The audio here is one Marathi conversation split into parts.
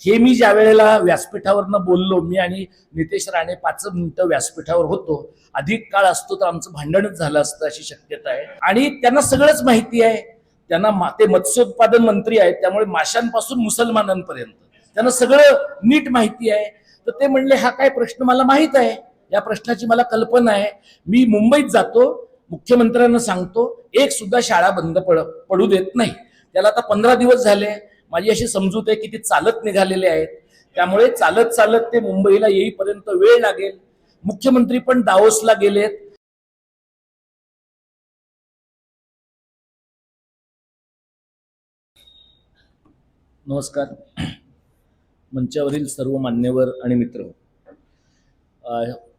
हे मी ज्या वेळेला व्यासपीठावरनं बोललो मी आणि नितेश राणे पाच मिनिटं व्यासपीठावर होतो. अधिक काळ असतो तर आमचं भांडणच झालं असतं अशी शक्यता आहे. आणि त्यांना सगळंच माहिती आहे. त्यांना माते मत्स्योत्पादन मंत्री आहेत त्यामुळे माशांपासून मुसलमानांपर्यंत. त्यांना सगळं नीट माहिती आहे. तर ते म्हणले हा काय प्रश्न मला माहीत आहे? या प्रश्नाची मला कल्पना आहे. मी मुंबईत जातो मुख्यमंत्र्यांना सांगतो एक सुद्धा शाळा बंद पड पडू देत नाही. त्याला आता पंधरा दिवस झाले. माझी अशी समजूत आहे की ते चालत निघालेले आहेत. त्यामुळे चालत चालत ते मुंबईला येईपर्यंत वेळ लागेल. मुख्यमंत्री पण दाओसला गेलेत. नमस्कार. मंचावरील सर्व मान्यवर आणि मित्र.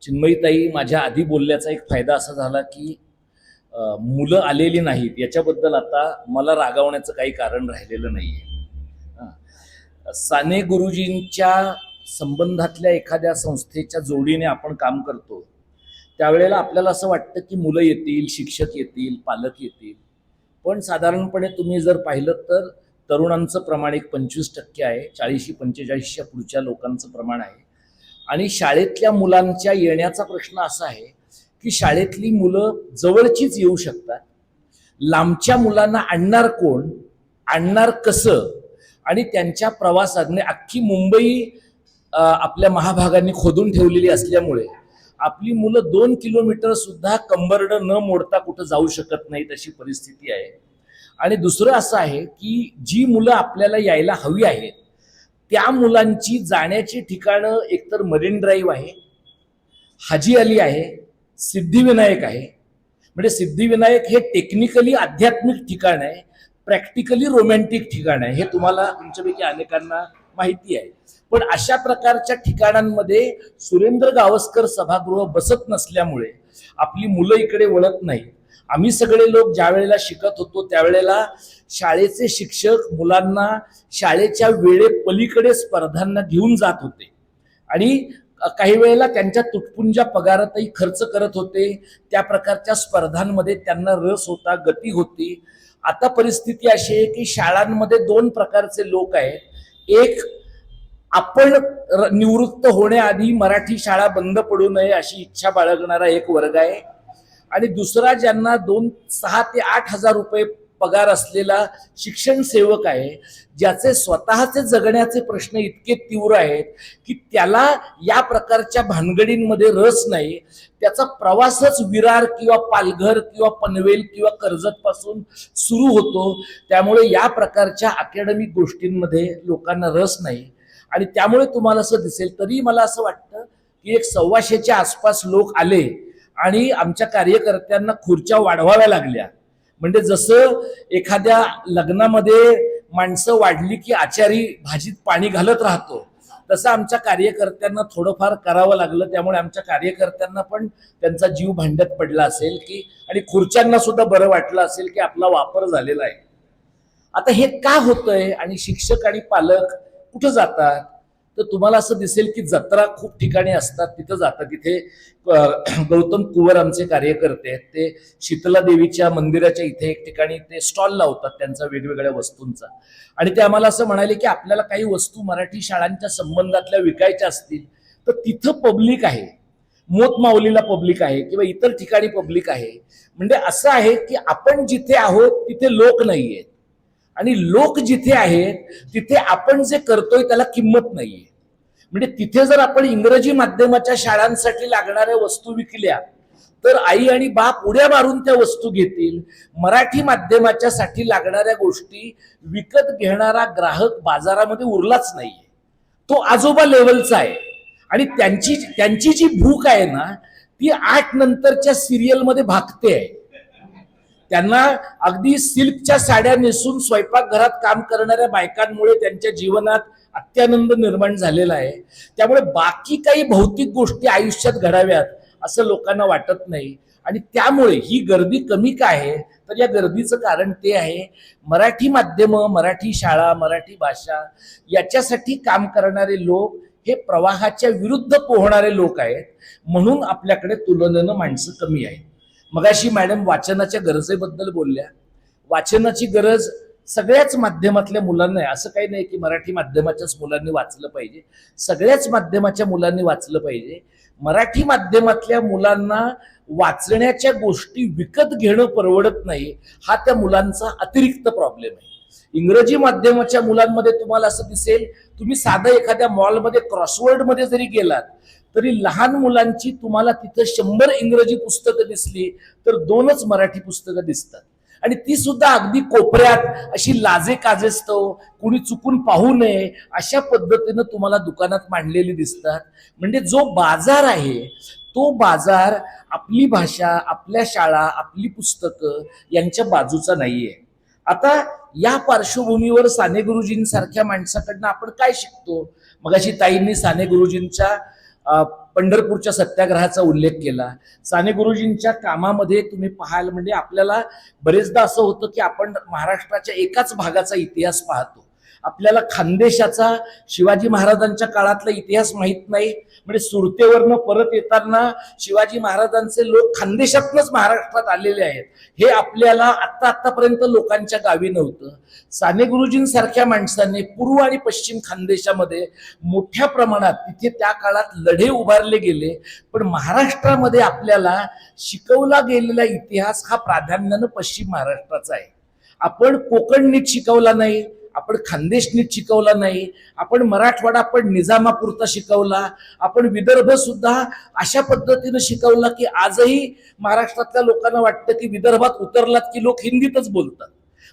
चिन्मयीताई माझ्या आधी बोलल्याचा एक फायदा असा झाला की मुलं आलेली नाहीत. याच्याबद्दल आता मला रागावण्याचं काही कारण राहिलेलं नाहीये. साने गुरुजींच्या संबंधातल्या एखाद्या संस्थेच्या जोडीने आपण काम करतो त्यावेळेला आपल्याला असं वाटतं की मुलं येतील शिक्षक येतील पालक येतील. पण साधारणपणे तुम्ही जर पाहिलं तर तरुणांचं प्रमाण एक पंचवीस टक्के आहे चाळीशी पंचेचाळीसच्या पुढच्या लोकांचं प्रमाण आहे. आणि शाळेतल्या मुलांच्या येण्याचा प्रश्न असा आहे की शाळेतली मुलं जवळचीच येऊ शकतात. लांबच्या मुलांना आणणार कोण? आणणार कसं? आणि त्यांच्या प्रवासात म्हणजे अख्खी मुंबई आपल्या महाभागांनी खोदून ठेवलेली असल्यामुळे आपली मुलं दोन किलोमीटर सुद्धा कंबरड न मोडता कुठं जाऊ शकत नाहीत अशी परिस्थिती आहे. आणि दुसरं असं आहे की जी मुलं आपल्याला यायला हवी आहेत त्या मुलांची जाण्याची ठिकाणं एकतर मरीन ड्राईव्ह आहे हाजी अली आहे सिद्धिविनायक आहे. म्हणजे सिद्धिविनायक हे टेक्निकली आध्यात्मिक ठिकाण आहे प्रॅक्टिकली रोमॅन्टिक ठिकाण आहे. हे तुम्हाला तुमच्यापैकी अनेकांना माहिती आहे. पण अशा प्रकारच्या ठिकाणांमध्ये सुरेंद्र गावस्कर सभागृह बसत नसल्यामुळे आपली मुलं इकडे वळत नाही आम्ही सगळे लोक ज्या वेळेला शिकत होतो त्यावेळेला शाळेचे शिक्षक मुलांना शाळेच्या वेळे पलीकडे स्पर्धांना घेऊन जात होते. आणि काही वेळेला त्यांच्या तुटपुंजा पगारातही खर्च करत होते. त्या प्रकारच्या स्पर्धांमध्ये त्यांना रस होता गती होती. आता परिस्थिती अशी आहे की शाळांमध्ये दोन प्रकारचे लोक आहेत. एक आपण र- निवृत्त होण्याआधी मराठी शाळा बंद पडू नये अशी इच्छा बाळगणारा एक वर्ग आहे. आणि दुसरा ज्यांना दोन सहा ते आठ हजार रुपये पगार असलेला शिक्षण सेवक आहे ज्याचे स्वतःचे जगण्याचे प्रश्न इतके तीव्र आहेत की त्याला या प्रकारच्या भानगडींमध्ये रस नाही. त्याचा प्रवासच विरार किंवा पालघर किंवा पनवेल किंवा कर्जत पासून सुरू होतो. त्यामुळे या प्रकारच्या अकॅडमिक गोष्टींमध्ये लोकांना रस नाही. आणि त्यामुळे तुम्हाला असं दिसेल तरी मला असं वाटतं की एक सव्वाशेच्या आसपास लोक आले आणि आमच्या कार्यकर्त्यांना खुर्च्या वाढवाव्या लागल्या. म्हणजे जसं एखाद्या लग्नामध्ये माणसं वाढली की आचारी भाजीत पाणी घालत राहतो तसं आमच्या कार्यकर्त्यांना थोडंफार करावं लागलं. त्यामुळे आमच्या कार्यकर्त्यांना पण त्यांचा जीव भांड्यात पडला असेल की आणि खुर्च्यांना सुद्धा बरं वाटलं असेल की आपला वापर झालेला आहे. आता हे का होतंय? आणि शिक्षक आणि पालक कुठं जातात? तर तुम्हाला असं दिसेल की जत्रा खूप ठिकाणी असतात तिथं जातात. तिथे गौतम कुवर आमचे कार्यकर्ते आहेत. ते शीतला देवीच्या मंदिराच्या इथे एक ठिकाणी ते स्टॉल लावतात त्यांचा वेगवेगळ्या वस्तूंचा. आणि ते आम्हाला असं म्हणाले की आपल्याला काही वस्तू मराठी शाळांच्या संबंधातल्या विकायच्या असतील तर तिथं पब्लिक आहे. मोतमाऊलीला पब्लिक आहे किंवा इतर ठिकाणी पब्लिक आहे. म्हणजे असं आहे की आपण जिथे आहोत तिथे लोक नाही आहेत आणि लोक जिथे आहेत तिथे आपण जे करतोय त्याला किंमत नाहीये. म्हणजे तिथे जर आपण इंग्रजी माध्यमाच्या शाळांसाठी लागणाऱ्या वस्तू विकल्या तर आई आणि बाप उड्या मारून त्या वस्तू घेतील. मराठी माध्यमाच्या साठी लागणाऱ्या गोष्टी विकत घेणारा ग्राहक बाजारामध्ये उरलाच नाहीये. तो आजोबा लेवलचा आहे. आणि त्यांची त्यांची जी भूक आहे ना ती आठ नंतरच्या सिरियलमध्ये भागते आहे. त्यांना अगदी सिल्कच्या साड्या नेसून स्वयंपाकघरात काम करणाऱ्या बायकांमुळे त्यांच्या जीवनात अत्यानंद निर्माण झालेला आहे. त्यामुळे बाकी काही भौतिक गोष्टी आयुष्यात घडाव्यात असं लोकांना वाटत नाही. आणि त्यामुळे ही गर्दी कमी का आहे? तर या गर्दीचं कारण ते आहे मराठी माध्यम मराठी शाळा मराठी भाषा याच्यासाठी काम करणारे लोक हे प्रवाहाच्या विरुद्ध पोहणारे लोक आहेत. म्हणून आपल्याकडे तुलनेनं माणसं कमी आहेत. मगाशी मॅडम वाचनाच्या गरजेबद्दल बोलल्या. वाचनाची गरज सगळ्याच माध्यमातल्या मुलांना आहे. असं काही नाही की मराठी माध्यमाच्याच मुलांनी वाचलं पाहिजे. सगळ्याच माध्यमाच्या मुलांनी वाचलं पाहिजे. मराठी माध्यमातल्या मुलांना वाचण्याच्या गोष्टी विकत घेणं परवडत नाही. हा त्या मुलांचा अतिरिक्त प्रॉब्लेम आहे. इंग्रजी माध्यमाच्या मुलांमध्ये तुम्हाला असं दिसेल तुम्ही साधं एखाद्या मॉलमध्ये क्रॉसवर्डमध्ये जरी गेलात तरी लहान मुलांची तुम्हाला तिथं शंभर इंग्रजी पुस्तकं दिसली तर दोनच मराठी पुस्तकं दिसतात. आणि ती सुद्धा अगदी कोपऱ्यात अशी लाजे काजेस्तव कुणी चुकून पाहू नये अशा पद्धतीनं तुम्हाला दुकानात मांडलेली दिसतात. म्हणजे जो बाजार आहे तो बाजार आपली भाषा आपल्या शाळा आपली पुस्तकं यांच्या बाजूचा नाहीये. आता या पार्श्वभूमीवर साने गुरुजींसारख्या माणसाकडनं आपण काय शिकतो? मगाशी ताईंनी साने गुरुजींच्या पंढरपूरच्या सत्याग्रहाचा उल्लेख केला. साने गुरुजींच्या कामामध्ये तुम्ही पाहाल म्हणजे आपल्याला बरेचदा असं होतं की आपण महाराष्ट्राच्या एकाच भागाचा इतिहास पाहतो. आपल्याला खानदेशाचा शिवाजी महाराजांच्या काळातला इतिहास माहीत नाही. म्हणजे सुरतेवरनं परत येताना शिवाजी महाराजांचे लोक खानदेशातनंच महाराष्ट्रात आलेले आहेत. हे आपल्याला आत्ता आत्तापर्यंत लोकांच्या गावी नव्हतं. साने गुरुजींसारख्या माणसांनी पूर्व आणि पश्चिम खानदेशामध्ये मोठ्या प्रमाणात तिथे त्या काळात लढे उभारले गेले. पण महाराष्ट्रामध्ये आपल्याला शिकवला गेलेला इतिहास हा प्राधान्यानं पश्चिम महाराष्ट्राचा आहे. आपण कोकण नीट शिकवला नाही. आपण खानदेश नीट शिकवला नाही आपण मराठवाडा आपण निजामापुरता शिकवला आपण विदर्भ सुद्धा अशा पद्धतीनं शिकवला की आजही महाराष्ट्रातल्या लोकांना वाटतं की विदर्भात उतरलात की लोक हिंदीतच बोलतात.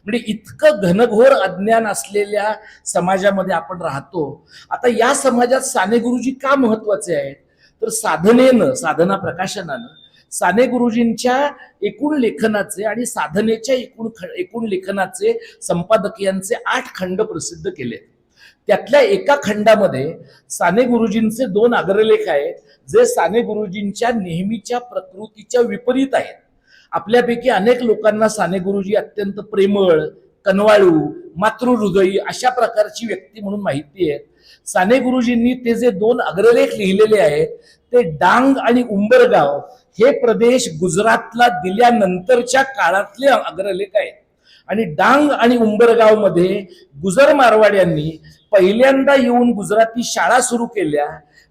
म्हणजे इतकं घनघोर अज्ञान असलेल्या समाजामध्ये आपण राहतो. आता या समाजात साने गुरुजी का महत्त्वाचे आहेत? तर साधनेनं साधना प्रकाशनानं साने गुरुजींच्या एकूण लेखनाचे आणि साधनेच्या एकूण एकूण लेखनाचे संपादकीयांचे आठ खंड प्रसिद्ध केले त्यातल्या एका खंडामध्ये साने गुरुजींचे दोन अग्रलेख आहेत जे साने गुरुजींच्या नेहमीच्या प्रकृतीच्या विपरीत आहेत. आपल्यापैकी अनेक लोकांना साने गुरुजी अत्यंत प्रेमळ कनवाळू मातृहृदयी अशा प्रकारची व्यक्ती म्हणून माहिती आहे. साने गुरुजींनी ते जे दोन अग्रलेख लिहिलेले आहेत ते डांग आणि उंबरगाव हे प्रदेश गुजरातला दिल्यानंतरच्या काळातले अग्रलेख आहेत. आणि डांग आणि उंबरगावमध्ये गुजर मारवाड्यांनी पहिल्यांदा येऊन गुजराती शाळा सुरू केल्या.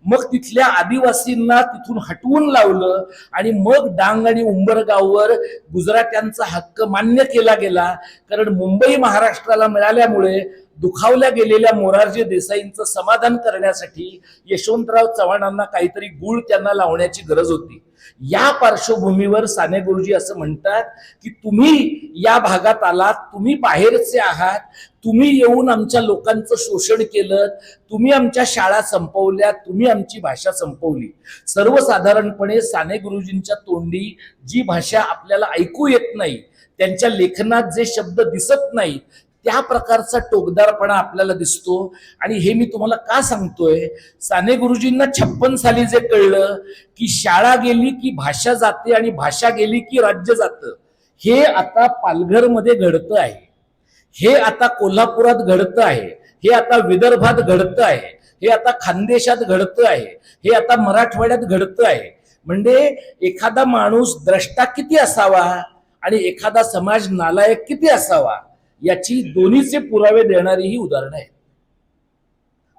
मग तिथल्या आदिवासींना तिथून हटवून लावलं आणि मग डांग आणि उंबरगाववर गुजरात्यांचा हक्क मान्य केला गेला. कारण मुंबई महाराष्ट्राला मिळाल्यामुळे दुखावल्या गेलेल्या मोरारजी देसाईंचं समाधान करण्यासाठी यशवंतराव चव्हाणांना काहीतरी गुळ त्यांना लावण्याची गरज होती. या पार्श्वभूमीवर साने गुरुजी असं म्हणतात की तुम्ही या भागात आलात तुम्ही बाहेरचे आहात तुम्ही येऊन आमच्या लोकांचं शोषण केलं तुम्ही आमच्या शाळा संपवल्या तुम्ही आमची भाषा संपवली. सर्वसाधारणपणे साने गुरुजींच्या तोंडी जी भाषा आपल्याला ऐकू येत नाही त्यांच्या लेखनात जे शब्द दिसत नाही त्या प्रकारचा टोकदारपणा आपल्याला दिसतो. आणि हे मी तुम्हाला का सांगतोय? साने गुरुजींना छप्पन साली जे कळलं की शाळा गेली की भाषा जाते आणि भाषा गेली की राज्य जातं. हे आता पालघरमध्ये घडतं आहे. हे आता कोल्हापुरात घडतं आहे. हे आता विदर्भात घडतं आहे. हे आता खानदेशात घडतं आहे. हे आता मराठवाड्यात घडतं आहे. म्हणजे एखादा माणूस द्रष्टा किती असावा आणि एखादा समाज नालायक किती असावा? याची दोन्हीचे पुरावे देणारी ही उदाहरणं आहेत.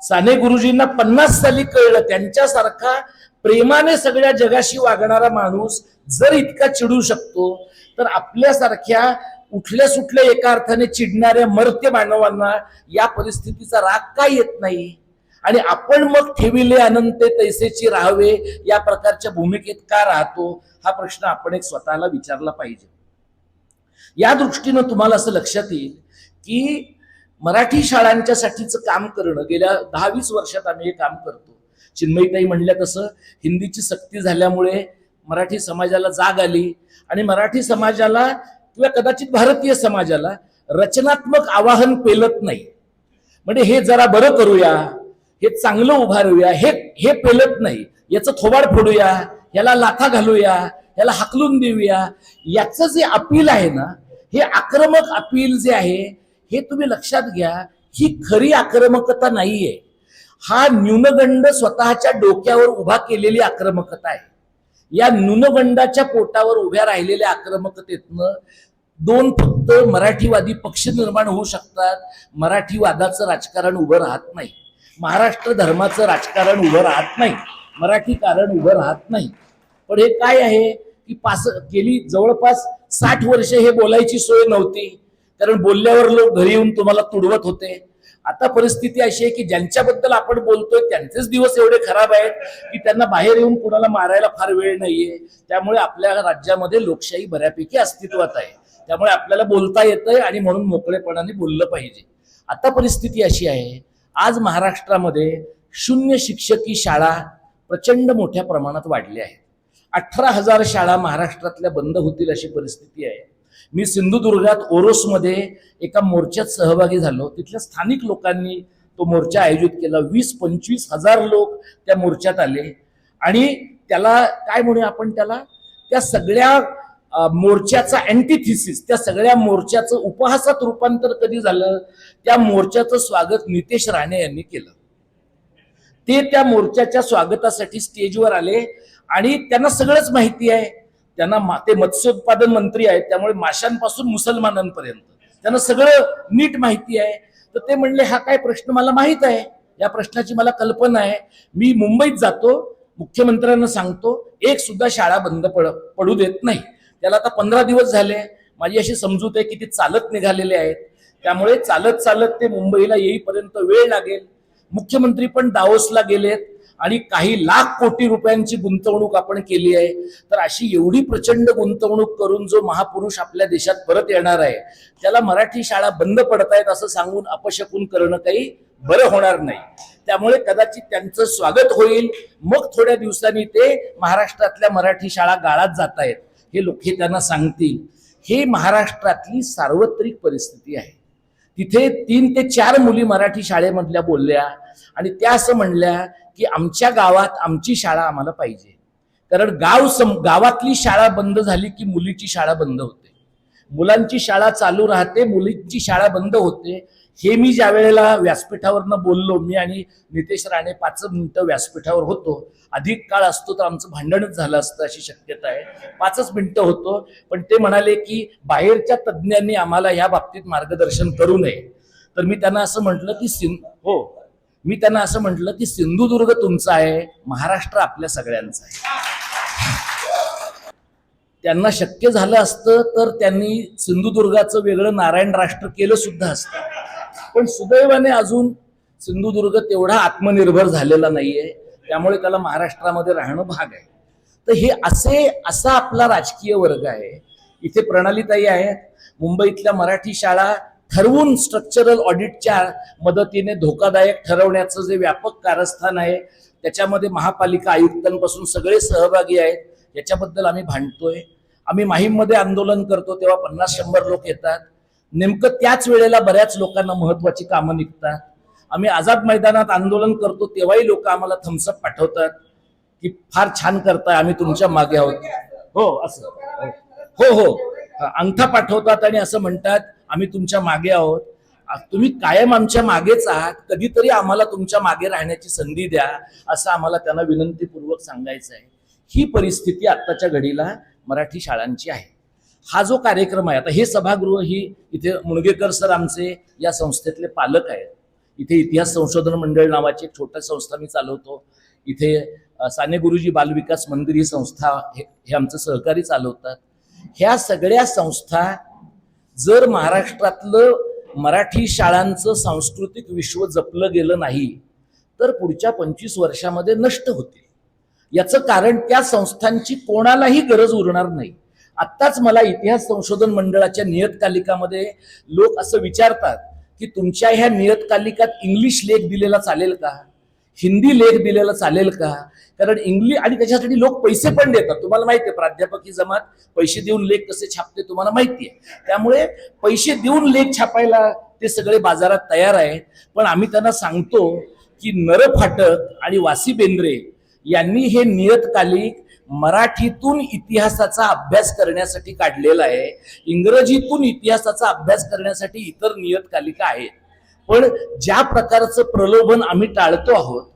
साने गुरुजींना पन्नास साली कळलं त्यांच्यासारखा प्रेमाने सगळ्या जगाशी वागणारा माणूस जर इतका चिडू शकतो तर आपल्यासारख्या उठल्या सुटल्या एका अर्थाने चिडणाऱ्या मर्त्य मानवांना या परिस्थितीचा राग का येत नाही? आणि आपण मग ठेविले अनंते तैसेची राहावे या प्रकारच्या भूमिकेत का राहतो? हा प्रश्न आपण एक स्वतःला विचारला पाहिजे. या दृष्टीनं तुम्हाला असं लक्षात येईल की मराठी शाळांच्यासाठीचं काम करणं गेल्या दहा वीस वर्षात आम्ही हे काम करतो. चिन्मयीताई म्हणल्या तसं हिंदीची सक्ती झाल्यामुळे मराठी समाजाला जाग आली आणि मराठी समाजाला किंवा कदाचित भारतीय समाजाला रचनात्मक आवाहन पेलत नाही. म्हणजे हे जरा बरं करूया हे चांगलं उभारूया हे हे पेलत नाही. याचं थोबाड फोडूया याला लाथा घालूया याला हाकलून देऊया. याचं जे अपील आहे ना हे आक्रमक अपील जे आहे हे तुम्ही लक्षात घ्या ही खरी आक्रमकता नाहीये. हा न्यूनगंड स्वतःच्या डोक्यावर उभा केलेली आक्रमकता आहे. या न्यूनगंडाच्या पोटावर उभ्या राहिलेल्या आक्रमकतेतनं दोन फक्त मराठीवादी पक्ष निर्माण होऊ शकतात. मराठीवादाचं राजकारण उभं राहत नाही. महाराष्ट्र धर्माचं राजकारण उभं राहत नाही. मराठी कारण उभं राहत नाही. पण हे काय आहे? की पास गेली जवळपास साठ वर्ष हे बोलायची सोय नव्हती. कारण बोलल्यावर लोक घरी येऊन तुम्हाला तुडवत होते. आता परिस्थिती अशी आहे की ज्यांच्याबद्दल आपण बोलतोय त्यांचेच दिवस एवढे खराब आहेत की त्यांना बाहेर येऊन कुणाला मारायला फार वेळ नाहीये. त्यामुळे आपल्या राज्यामध्ये लोकशाही बऱ्यापैकी अस्तित्वात आहे. त्यामुळे आपल्याला बोलता येतंय आणि म्हणून मोकळेपणाने बोललं पाहिजे. आता परिस्थिती अशी आहे. आज महाराष्ट्रामध्ये शून्य शिक्षकी शाळा प्रचंड मोठ्या प्रमाणात वाढल्या आहेत. अठरा हजार शाळा महाराष्ट्रातल्या बंद होतील अशी परिस्थिती आहे. मी सिंधुदुर्गात ओरोसमध्ये एका मोर्चात सहभागी झालो. तिथल्या स्थानिक लोकांनी तो मोर्चा आयोजित केला. वीस पंचवीस हजार लोक त्या मोर्चात आले. आणि त्याला काय म्हणूया आपण त्याला? त्या सगळ्या मोर्चाचा अँटीथिसिस त्या सगळ्या मोर्चाचं उपहासात रूपांतर कधी झालं? त्या मोर्चाचं स्वागत नितेश राणे यांनी केलं. ते त्या मोर्चाच्या स्वागतासाठी स्टेजवर आले. आणि त्यांना सगळंच माहिती आहे. त्यांना माते मत्स्योत्पादन मंत्री आहेत. त्यामुळे माशांपासून मुसलमानांपर्यंत. त्यांना सगळं नीट माहिती आहे. तर ते म्हणले हा काय प्रश्न मला माहीत आहे? या प्रश्नाची मला कल्पना आहे. मी मुंबईत जातो. मुख्यमंत्र्यांना सांगतो एक सुद्धा शाळा बंद पड पडू देत नाही. त्याला आता पंधरा दिवस झाले. माझी अशी समजूत आहे की ते चालत निघालेले आहेत. त्यामुळे चालत चालत ते मुंबईला येईपर्यंत वेळ लागेल. मुख्यमंत्री पण दावोसला गेलेत आणि काही लाख कोटी रुपयांची गुंतवणूक आपण केली आहे. तर अशी एवढी प्रचंड गुंतवणूक करून जो महापुरुष आपल्या देशात परत येणार आहे त्याला मराठी शाळा बंद पडतायत असं सांगून अपशकून करणं काही बरं होणार नाही. त्यामुळे कदाचित त्यांचं स्वागत होईल. मग थोड्या दिवसांनी ते महाराष्ट्रातल्या मराठी शाळा गाळात जात आहेत हे लोक हे त्यांना सांगतील. हे महाराष्ट्रातली सार्वत्रिक परिस्थिती आहे. तिथे तीन ते चार मुली मराठी शाळेमधल्या बोलल्या आणि त्या असं म्हणल्या की आमच्या गावात आमची शाळा आम्हाला पाहिजे. कारण गाव सम गावातली शाळा बंद झाली की मुलीची शाळा बंद होते. मुलांची शाळा चालू राहते मुलींची शाळा बंद होते. हे मी ज्या वेळेला व्यासपीठावरनं बोललो मी आणि नितेश राणे पाच मिनिटं व्यासपीठावर होतो. अधिक काळ असतो तर आमचं भांडणच झालं असतं अशी शक्यता आहे. पाचच मिनिटं होतो पण ते म्हणाले की बाहेरच्या तज्ज्ञांनी आम्हाला या बाबतीत मार्गदर्शन करू नये. तर मी त्यांना असं म्हटलं की सिंध हो. मी त्यांना असं म्हटलं की सिंधुदुर्ग तुमचा आहे महाराष्ट्र आपल्या सगळ्यांचा आहे. त्यांना शक्य झालं असतं तर त्यांनी सिंधुदुर्गाचं वेगळं नारायण राष्ट्र केलं सुद्धा असतं. पण सुदैवाने अजून सिंधुदुर्ग तेवढा आत्मनिर्भर झालेला नाहीये त्यामुळे त्याला महाराष्ट्रामध्ये राहणं भाग आहे. तर हे असे असा आपला राजकीय वर्ग आहे. इथे प्रणालीताई आहेत मुंबईतल्या मराठी शाळा ठरवून स्ट्रक्चरल ऑडिटच्या मदतीने धोकादायक ठरवण्याचं जे व्यापक कारस्थान आहे त्याच्यामध्ये महापालिका आयुक्तांपासून सगळे सहभागी आहेत. याच्याबद्दल आम्ही भांडतोय. आम्ही माहीममध्ये आंदोलन करतो तेव्हा पन्नास शंभर लोक येतात. नेमकं त्याच वेळेला बऱ्याच लोकांना महत्वाची कामं निघतात. आम्ही आझाद मैदानात आंदोलन करतो तेव्हाही लोक आम्हाला थम्सअप पाठवतात की फार छान करताय आम्ही तुमच्या मागे आहोत. हो असं. हो. हो अंगठा पाठवतात आणि असं म्हणतात आम्ही तुमच्या मागे आहोत. तुम्ही कायम आमच्या मागेच आहात. कधीतरी आम्हाला तुमच्या मागे राहण्याची संधी द्या असं आम्हाला त्यांना विनंतीपूर्वक सांगायचं आहे. ही परिस्थिती आत्ताच्या घडीला मराठी शाळांची आहे. हा जो कार्यक्रम आहे आता हे सभागृह ही इथे मुणगेकर सर आमचे या संस्थेतले पालक आहेत. इथे इतिहास संशोधन मंडळ नावाची एक छोट्या संस्था मी चालवतो. इथे साने गुरुजी बालविकास मंदिर ही संस्था हे हे आमचं सहकारी चालवतात. ह्या सगळ्या संस्था जर महाराष्ट्रातलं मराठी शाळांचं सांस्कृतिक विश्व जपलं गेलं नाही तर पुढच्या पंचवीस वर्षामध्ये नष्ट होतील. याचं कारण त्या संस्थांची कोणालाही गरज उरणार नाही. आत्ताच मला इतिहास संशोधन मंडळाच्या नियतकालिकामध्ये लोक असं विचारतात की तुमच्या ह्या नियतकालिकात इंग्लिश लेख दिलेला चालेल का? हिंदी लेख दिलेला चालेल का? कारण इंग्लिश आणि त्याच्यासाठी लोक पैसे पण देतात. तुम्हाला माहिती आहे प्राध्यापक ही जमात पैसे देऊन लेख कसे छापते तुम्हाला माहिती आहे. त्यामुळे पैसे देऊन लेख छापायला ते सगळे बाजारात तयार आहेत. पण आम्ही त्यांना सांगतो की नर फाटक आणि वासी बेंद्रे यांनी हे नियतकालिक मराठीतून इतिहासाचा अभ्यास करण्यासाठी काढलेला आहे. इंग्रजीतून इतिहासाचा अभ्यास करण्यासाठी इतर नियतकालिका आहेत. पण ज्या प्रकारचं प्रलोभन आम्ही टाळतो आहोत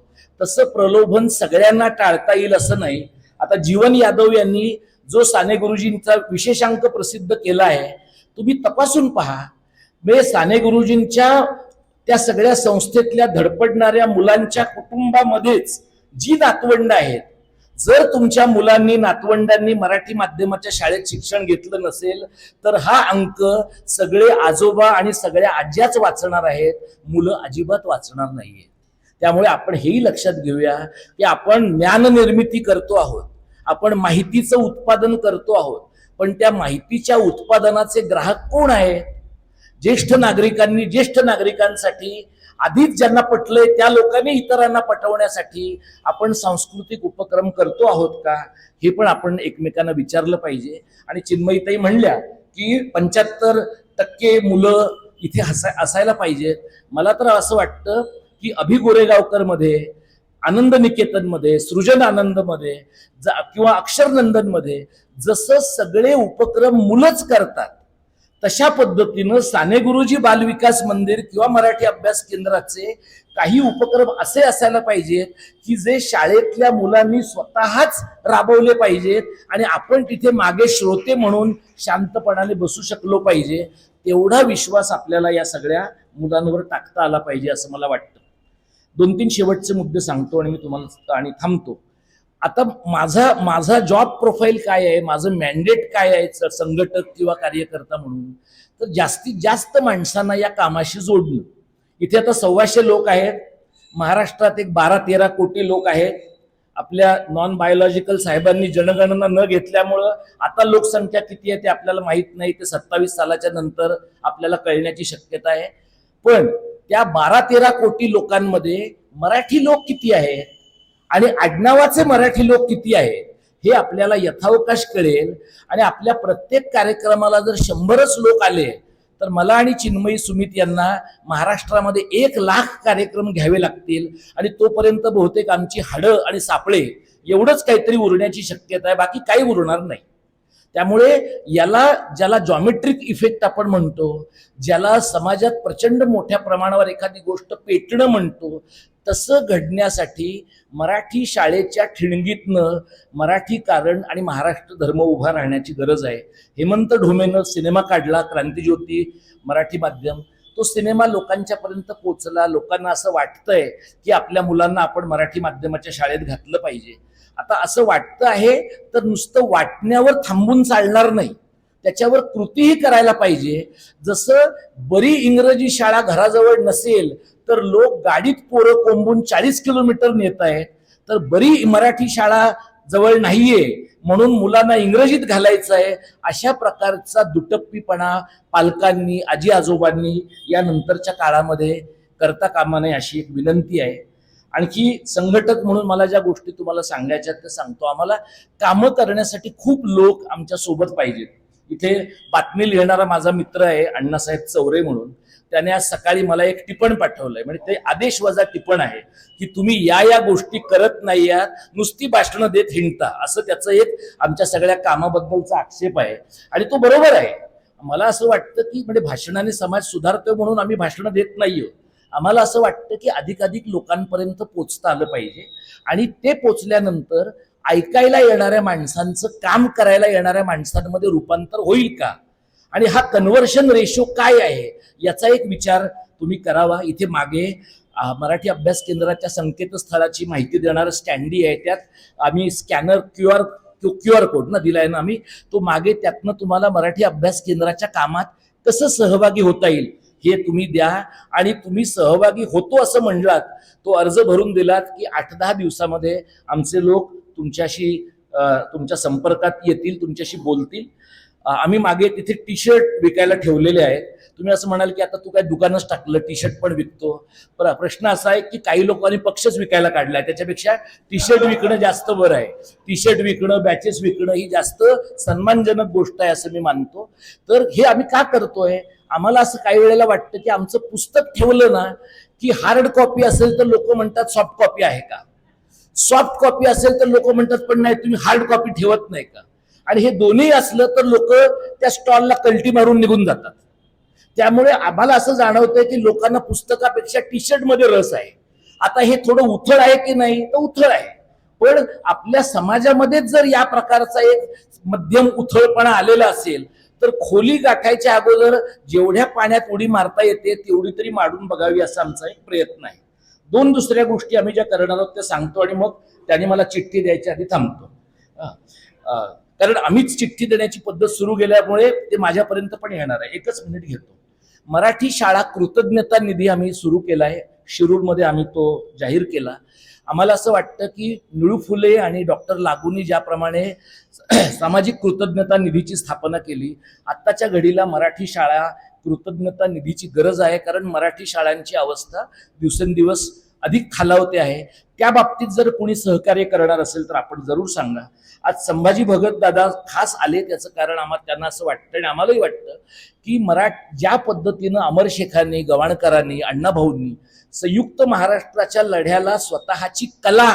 तसं प्रलोभन सगळ्यांना टाळता येईल असं नाही. आता जीवन यादव यांनी जो साने गुरुजींचा विशेषांक प्रसिद्ध केला आहे तुम्ही तपासून पहा. म्हणजे साने गुरुजींच्या त्या सगळ्या संस्थेतल्या धडपडणाऱ्या मुलांच्या कुटुंबामध्येच जी नातवंड आहेत जर तुमच्या मुलांनी नातवंडांनी मराठी माध्यमाच्या शाळेत शिक्षण घेतलं नसेल तर हा अंक सगळे आजोबा आणि सगळ्या आज्याच वाचणार आहेत. मुलं अजिबात वाचणार नाहीये त्यामुळे आपण हेही लक्षात घेऊया की आपण ज्ञाननिर्मिती करतो आहोत. आपण माहितीचं उत्पादन करतो आहोत. पण त्या माहितीच्या उत्पादनाचे ग्राहक कोण आहेत? ज्येष्ठ नागरिकांनी ज्येष्ठ नागरिकांसाठी आधीच ज्यांना पटलंय त्या लोकांनी इतरांना पटवण्यासाठी आपण सांस्कृतिक उपक्रम करतो आहोत का? हे पण आपण एकमेकांना विचारलं पाहिजे. आणि चिन्मयीताई म्हणल्या की पंच्याहत्तर टक्के मुलं इथे हसा असायला पाहिजेत. मला तर असं वाटतं की अभि गोरेगावकरमध्ये आनंद निकेतनमध्ये सृजन आनंदमध्ये ज- किंवा अक्षरनंदनमध्ये जसं सगळे उपक्रम मुलंच करतात तशा पद्धतीनं साने गुरुजी बालविकास मंदिर किंवा मराठी अभ्यास केंद्राचे काही उपक्रम असे असायला पाहिजेत की जे शाळेतल्या मुलांनी स्वतःच राबवले पाहिजेत आणि आपण तिथे मागे श्रोते म्हणून शांतपणाने बसू शकलो पाहिजे तेवढा विश्वास आपल्याला या सगळ्या मुलांवर टाकता आला पाहिजे असं मला वाटतं. दोन तीन शेवटचे मुद्दे सांगतो आणि मी तुम्हाला आणि थांबतो. आता माझा माझा जॉब प्रोफाईल काय आहे? माझं मॅन्डेट काय आहे? संघटक किंवा कार्यकर्ता म्हणून? तर जास्तीत जास्त माणसांना या कामाशी जोडणं. इथे आता सव्वाशे लोक आहेत. महाराष्ट्रात एक बारा तेरा कोटी लोक आहेत. आपल्या नॉन बायोलॉजिकल साहेबांनी जनगणना न घेतल्यामुळं आता लोकसंख्या किती आहे ते आपल्याला माहीत नाही. ते सत्तावीस सालाच्या नंतर आपल्याला कळण्याची शक्यता आहे. पण त्या बारा तेरा कोटी लोकांमध्ये मराठी लोक किती आहेत? आणि आडनावाचे मराठी लोक किती आहेत हे आपल्याला यथावकाश कळेल. आणि आपल्या प्रत्येक कार्यक्रमाला जर शंभरच लोक आले तर मला आणि चिन्मयी सुमित यांना महाराष्ट्रामध्ये एक लाख कार्यक्रम घ्यावे लागतील. आणि तोपर्यंत बहुतेक आमची हाडं आणि सापळे एवढंच काहीतरी उरण्याची शक्यता आहे बाकी काही उरणार नाही. त्यामुळे याला ज्याला जॉमेट्रिक इफेक्ट आपण म्हणतो ज्याला समाजात प्रचंड मोठ्या प्रमाणावर एखादी गोष्ट पेटणं म्हणतो तसं घडण्यासाठी मराठी शाळेच्या ठिणगीतनं मराठी कारण आणि महाराष्ट्र धर्म उभा राहण्याची गरज आहे. हेमंत ढोमेनं सिनेमा काढला क्रांतीज्योती मराठी माध्यम. तो सिनेमा लोकांच्या पर्यंत पोचला लोकांना असं वाटतंय की आपल्या मुलांना आपण मराठी माध्यमाच्या शाळेत घातलं पाहिजे. आता असं वाटतं आहे तर नुसतं वाटण्यावर थांबून चालणार नाही. त्याच्यावर कृतीही करायला पाहिजे. जसं बरी इंग्रजी शाळा घराजवळ नसेल तर लोक गाडीत पोरं कोंबून चाळीस किलोमीटर नेत आहेत तर बरी मराठी शाळा जवळ नाहीये. म्हणून मुलांना इंग्रजीत घालायचं आहे अशा प्रकारचा दुटप्पीपणा पालकांनी आजी आजोबांनी या नंतरच्या काळामध्ये करता कामा नये अशी एक विनंती आहे. आणखी संघटक म्हणून मला ज्या गोष्टी तुम्हाला सांगायच्या त्या सांगतो आम्हाला. कामं करण्यासाठी खूप लोक आमच्यासोबत पाहिजेत. इथे बातमी लिहिणारा माझा मित्र आहे अण्णासाहेब चौरे म्हणून. त्याने आज सकाळी मला एक टिपण पाठवलंय. म्हणजे ते आदेश वजा टिपण आहे की तुम्ही या या गोष्टी करत नाही आहात नुसती भाषणं देत हिंडता. असं त्याचं एक आमच्या सगळ्या कामाबद्दलचा आक्षेप आहे. आणि तो बरोबर आहे. मला असं वाटतं की म्हणजे भाषणाने समाज सुधारतोय म्हणून आम्ही भाषणं देत नाहीयो. आम्हाला असं वाटतं की अधिकाधिक लोकांपर्यंत पोचता आलं पाहिजे. आणि ते पोचल्यानंतर ऐकायला येणाऱ्या माणसांचं काम करायला येणाऱ्या माणसांमध्ये रूपांतर होईल का? आणि हा कन्व्हर्शन रेशो काय आहे याचा एक विचार तुम्ही करावा. इथे मागे मराठी अभ्यास केंद्राच्या संकेतस्थळाची माहिती देणारं स्टँडी आहे त्यात आम्ही scanner Q R Q R code ना दिलाय ना आम्ही तो मागे त्यातनं तुम्हाला मराठी अभ्यास केंद्राच्या कामात कसं सहभागी होता येईल हे तुम्ही द्या. आणि तुम्ही सहभागी होतो असं म्हणलात तो अर्ज भरून दिलात की आठ दहा दिवसामध्ये आमचे लोक तुमच्याशी तुमच्या संपर्कात येतील तुमच्याशी बोलतील. आम्ही मागे तिथे टी शर्ट विकायला ठेवलेले आहेत. तुम्ही असं म्हणाल की आता तू काय दुकानच टाकलं टी शर्ट पण विकतो. पण प्रश्न असा आहे की काही लोकांनी पक्षच विकायला काढलाय. त्याच्यापेक्षा टी शर्ट विकणं जास्त बरं आहे. टी शर्ट विकणं बॅचेस विकणं ही जास्त सन्मानजनक गोष्ट आहे असं मी मानतो. तर हे आम्ही का करतोय? आम्हाला असं काही वेळेला वाटतं की आमचं पुस्तक ठेवलं ना की हार्ड कॉपी असेल तर लोक म्हणतात सॉफ्ट कॉपी आहे का? सॉफ्ट कॉपी असेल तर लोक म्हणतात पण नाही तुम्ही हार्ड कॉपी ठेवत नाही का? आणि हे दोन्ही असलं तर लोक त्या स्टॉलला कल्टी मारून निघून जातात. त्यामुळे आम्हाला असं जाणवतंय की लोकांना पुस्तकापेक्षा टी शर्टमध्ये रस आहे. आता हे थोडं उथळ आहे की नाही तर उथळ आहे. पण आपल्या समाजामध्येच जर या प्रकारचा एक मध्यम उथळपणा आलेला असेल तर खोली गाठायच्या अगोदर जेवढ्या पाण्यात उडी मारता येते तेवढी तरी मारून बघावी असा आमचा एक प्रयत्न आहे. दोन दुसऱ्या गोष्टी आम्ही ज्या करणार आहोत त्या सांगतो आणि मग त्याने मला चिठ्ठी द्यायच्या आधी थांबतो. कारण आम्हीच चिठ्ठी देण्याची पद्धत सुरू केल्यामुळे ते माझ्यापर्यंत पण येणार आहे. एकच मिनिट घेतो. मराठी शाळा कृतज्ञता निधी आम्ही सुरू केला आहे. शिरूरमध्ये आम्ही तो जाहीर केला. आम्हाला असं वाटतं की निळू फुले आणि डॉक्टर लागूनी ज्याप्रमाणे सामाजिक कृतज्ञता निधीची स्थापना केली आत्ताच्या घडीला मराठी शाळा कृतज्ञता निधीची गरज आहे. कारण मराठी शाळांची अवस्था दिवसेंदिवस अधिक खालावते आहे. त्या बाबतीत जर कोणी सहकार्य करणार असेल तर आपण जरूर सांगा. आज संभाजी भगत दादा खास आले त्याचं कारण आम्हाला त्यांना असं वाटतं आणि आम्हालाही वाटतं की मराठ ज्या पद्धतीनं अमरशेखांनी गवाणकरांनी अण्णाभाऊंनी संयुक्त महाराष्ट्राच्या लढ्याला स्वतःची कला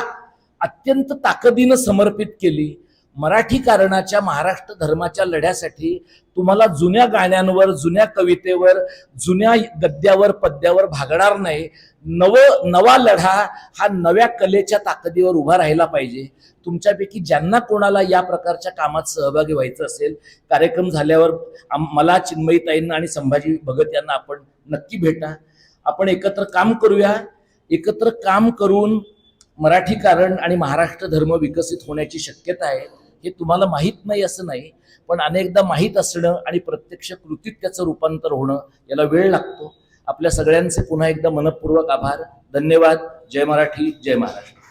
अत्यंत ताकदीनं समर्पित केली. मराठी कारणाच्या महाराष्ट्र धर्माच्या लढ्यासाठी तुम्हाला जुन्या गाण्यांवर जुन्या कवितेवर जुन्या गद्यावर पद्यावर भागणार नाही. नव नवा लढा हा नव्या कलेच्या ताकदीवर उभा राहिला पाहिजे. तुमच्यापैकी ज्यांना कोणाला या प्रकारच्या कामात सहभागी व्हायचं असेल कार्यक्रम झाल्यावर मला चिन्मयीताईंना आणि संभाजी भगत यांना आपण नक्की भेटा. आपण एकत्र काम करूया. एकत्र काम करून मराठी कारण आणि महाराष्ट्र धर्म विकसित होण्याची शक्यता आहे. हे तुम्हाला माहीत नाही असं नाही पण अनेकदा माहीत असणं आणि प्रत्यक्ष कृतीत त्याचं रूपांतर होणं याला वेळ लागतो. आपल्या सगळ्यांचे पुन्हा एकदा मनपूर्वक आभार. धन्यवाद. जय मराठी जय महाराष्ट्र.